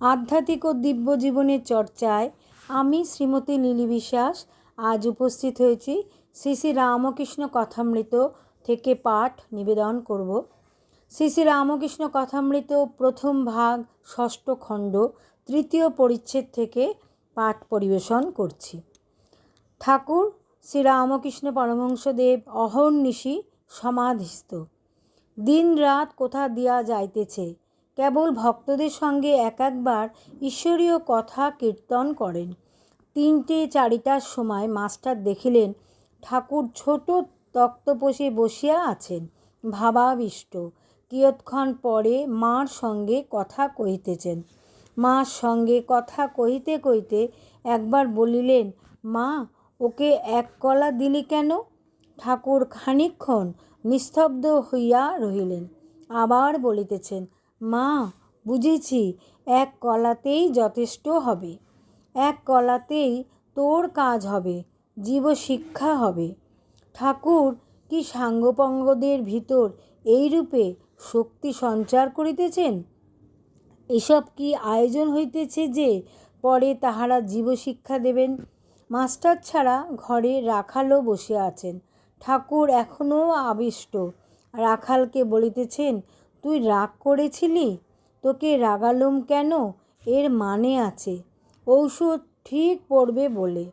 আধ্যাত্মিক ও দিব্য জীবনের চর্চায় আমি শ্রীমতী লিলি বিশ্বাস আজ উপস্থিত হয়েছি শ্রী শ্রী রামকৃষ্ণ কথামৃত থেকে পাঠ নিবেদন করব। শ্রী শ্রী রামকৃষ্ণ কথামৃত প্রথম ভাগ, ষষ্ঠ খণ্ড, তৃতীয় পরিচ্ছেদ থেকে পাঠ পরিবেশন করছি। ঠাকুর, শ্রী রামকৃষ্ণ পরমহংসদেব অহর্নিশি সমাধিস্থ। দিন রাত কোথা দিয়া যাইতেছে? কেবল ভক্তদের সঙ্গে এক একবার ঈশ্বরীয় কথা কীর্তন করেন। তিনটে চারিটার সময় মাস্টার দেখিলেন, ঠাকুর ছোট তক্তপোষে বসিয়া আছেন, ভাবাবিষ্ট। কিয়ৎক্ষণ পরে মার সঙ্গে কথা কহিতেছেন। মার সঙ্গে কথা কহিতে কহিতে একবার বলিলেন, মা, ওকে এক কলা দিলি কেন? ঠাকুর খানিকক্ষণ নিস্তব্ধ হইয়া রহিলেন। আবার বলিতেছেন মা, বুঝেছি, এক কলাতেই যথেষ্ট হবে। এক কলাতেই তোর কাজ হবে, জীবশিক্ষা হবে। ঠাকুর, কি সাঙ্গপঙ্গদের ভিতর এইরূপে শক্তি সঞ্চার করিতেছেন? এসব কি আয়োজন হইতেছে যে পরে তাহারা জীবশিক্ষা দেবেন? মাস্টার ছাড়া ঘরে রাখালও বসে আছেন। ঠাকুর এখনও আবিষ্ট। রাখালকে বলিতেছেন তুই রাগ করেছিলি? তোকে রাগালুম কেন? এর মানে আছে। ঔষধ ঠিক পড়বে বলে।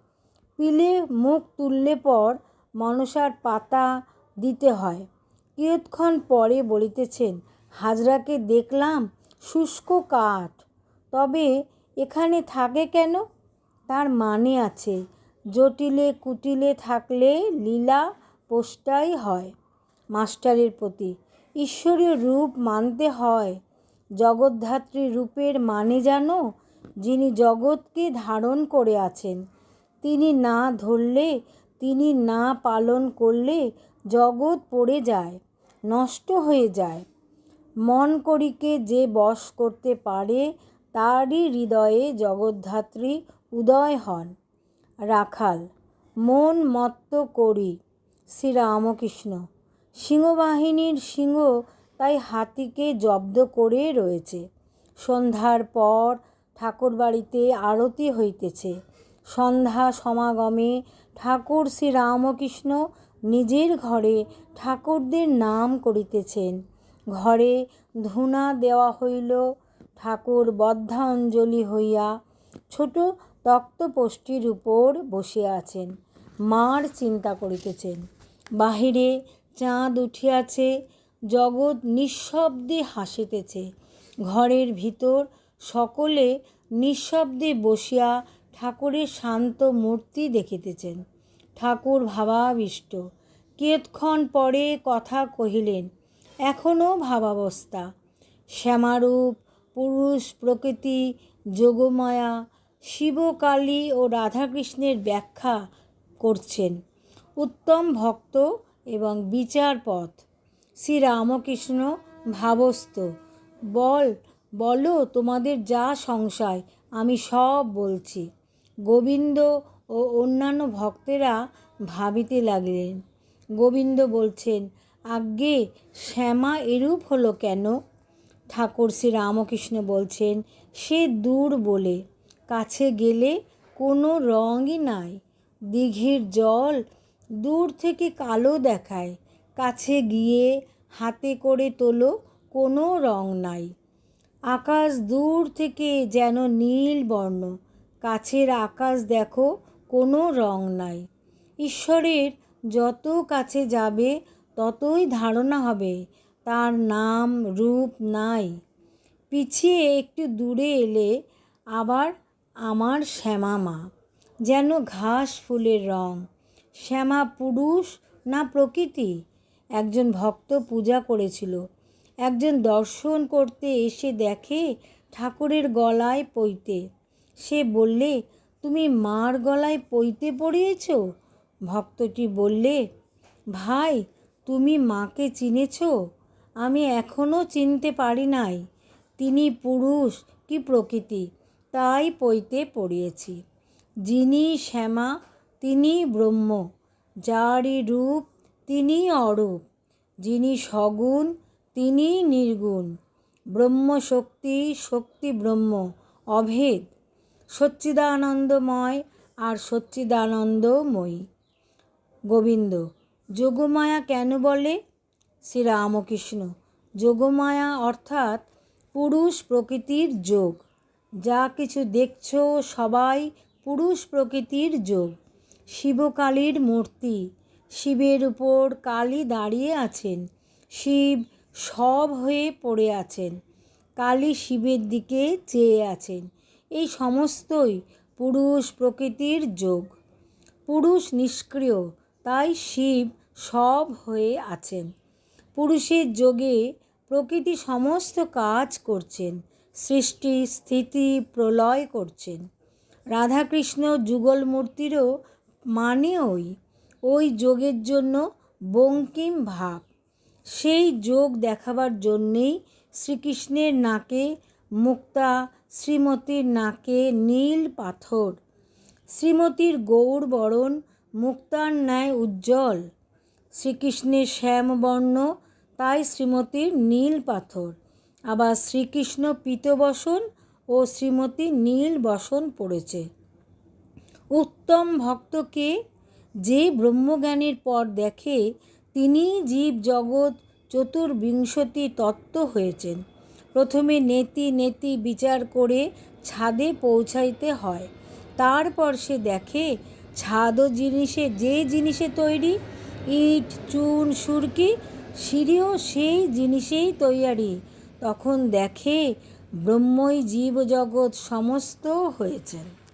পিলে মুখ তুললে পর মনসার পাতা দিতে হয়। কিয়ৎক্ষণ পরে বলিতেছেন, হাজরাকে দেখলাম, শুষ্ক কাঠ। তবে এখানে থাকে কেন? তার মানে আছে। জটিলে কুটিলে থাকলে লীলা পোষ্টাই হয় মাস্টারের প্রতি। ঈশ্বরীয় রূপ মানতে হয়। জগদ্ধাত্রী রূপের মানে জানো, যিনি জগৎকে ধারণ করে আছেন। তিনি না ধরলে, তিনি না পালন করলে জগৎ পড়ে যায়, নষ্ট হয়ে যায়। মন করিকে যে বশ করতে পারে, তারই হৃদয়ে জগদ্ধাত্রী উদয় হন। রাখাল, মন মত্ত করি। শ্রীরামকৃষ্ণ। সিংহবাহিনীর সিংহ তাই হাতিকে জব্দ করে রয়েছে। সন্ধ্যার পর ঠাকুরবাড়িতে আরতি হইতেছে। সন্ধ্যা সমাগমে ঠাকুর শ্রী রামকৃষ্ণ নিজের ঘরে ঠাকুরদের নাম করিতেছেন। ঘরে ধুনা দেওয়া হইল, ঠাকুর বদ্ধাঞ্জলি হইয়া ছোট তক্তপোষ্টির উপর বসে আছেন। মার চিন্তা করিতেছেন। বাহিরে চাঁদ উঠিয়াছে, জগৎ নিঃশব্দে হাসিতেছে। ঘরের ভিতর সকলে নিঃশব্দে বসিয়া ঠাকুরের শান্ত মূর্তি দেখিতেছেন। ঠাকুর ভাবাবিষ্ট। কিয়ৎক্ষণ পরে কথা কহিলেন এখনও ভাবাবস্থা। শ্যামারূপ, পুরুষ, প্রকৃতি, যোগমায়া, শিবকালী ও রাধাকৃষ্ণের ব্যাখ্যা করছেন। উত্তম ভক্ত এবং বিচার পথ শ্রীরামকৃষ্ণ ভাবস্থ, বল, বলো তোমাদের যা সংশয়, আমি সব বলছি। গোবিন্দ ও অন্যান্য ভক্তেরা ভাবিতে লাগলেন। গোবিন্দ বলছেন, আজ্ঞে, শ্যামা এরূপ হলো কেন? ঠাকুর শ্রী রামকৃষ্ণ বলছেন, সে দূর বলে, কাছে গেলে কোনো রঙই নাই। দীঘির জল দূর থেকে কালো দেখায়, কাছে গিয়ে হাতে করে তোলো, কোনো রং নাই। আকাশ দূর থেকে যেন নীল বর্ণ, কাছের আকাশ দেখো, কোনো রং নাই। ঈশ্বরের যত কাছে যাবে, ততই ধারণা হবে, তার নাম রূপ নাই। পিছিয়ে একটু দূরে এলে আবার আমার শ্যামা মা যেন ঘাস ফুলের রং। শ্যামা পুরুষ না প্রকৃতি? একজন ভক্ত পূজা করেছিল। একজন দর্শন করতে এসে দেখে ঠাকুরের গলায় পইতে সে বললে, তুমি মার গলায় পইতে পড়িয়েছ? ভক্তটি বললে, ভাই, তুমি মাকে চিনেছ? আমি এখনও চিনতে পারি নাই। তিনি পুরুষ কি প্রকৃতি? তাই পইতে পড়িয়েছি। যিনি শ্যামা তিনি ব্রহ্ম, যারই রূপ তিনি অরূপ। যিনি সগুণ, তিনি নির্গুণ। ব্রহ্ম শক্তি শক্তি ব্রহ্ম, অভেদ। সচ্চিদানন্দময় আর সচ্চিদানন্দময়ী। গোবিন্দ, যোগমায়া কেন বলে? শ্রীরামকৃষ্ণ, যোগমায়া অর্থাৎ পুরুষ প্রকৃতির যোগ। যা কিছু দেখছ সবাই পুরুষ প্রকৃতির যোগ। শিবকালীর মূর্তি। শিবের উপর কালী দাঁড়িয়ে আছেন। শিব সব হয়ে পড়ে আছেন। কালী শিবের দিকে চেয়ে আছেন। এই সমস্তই পুরুষ প্রকৃতির যোগ। পুরুষ নিষ্ক্রিয়, তাই শিব সব হয়ে আছেন। পুরুষের যোগে প্রকৃতি সমস্ত কাজ করছেন। সৃষ্টি, স্থিতি, প্রলয় করছেন। রাধাকৃষ্ণ যুগল মূর্তিরও মানে ওই ওই যোগের জন্য বঙ্কিম ভাব। সেই যোগ দেখাবার জন্যেই শ্রীকৃষ্ণের নাকে মুক্তা, শ্রীমতীর নাকে নীল পাথর, শ্রীমতীর গৌর বরণ মুক্তার ন্যায় উজ্জ্বল, শ্রীকৃষ্ণের শ্যামবর্ণ, তাই শ্রীমতীর নীল পাথর। আবার শ্রীকৃষ্ণ পীতবসন ও শ্রীমতী নীল বসন পড়েছে। উত্তম ভক্তকে যে ব্রহ্মজ্ঞানের পর দেখে তিনি জীব জগৎ চতুর্বিংশতি তত্ত্ব হয়েছেন। প্রথমে নেতি নেতি বিচার করে ছাদে পৌঁছাইতে হয়। তারপর সে দেখে ছাদও জিনিসে, যে জিনিসে তৈরি, ইট, চুন, সুরকি, সিঁড়িও সেই জিনিসেই তৈয়ারি। তখন দেখে ব্রহ্মই জীবজগৎ সমস্ত হয়েছেন।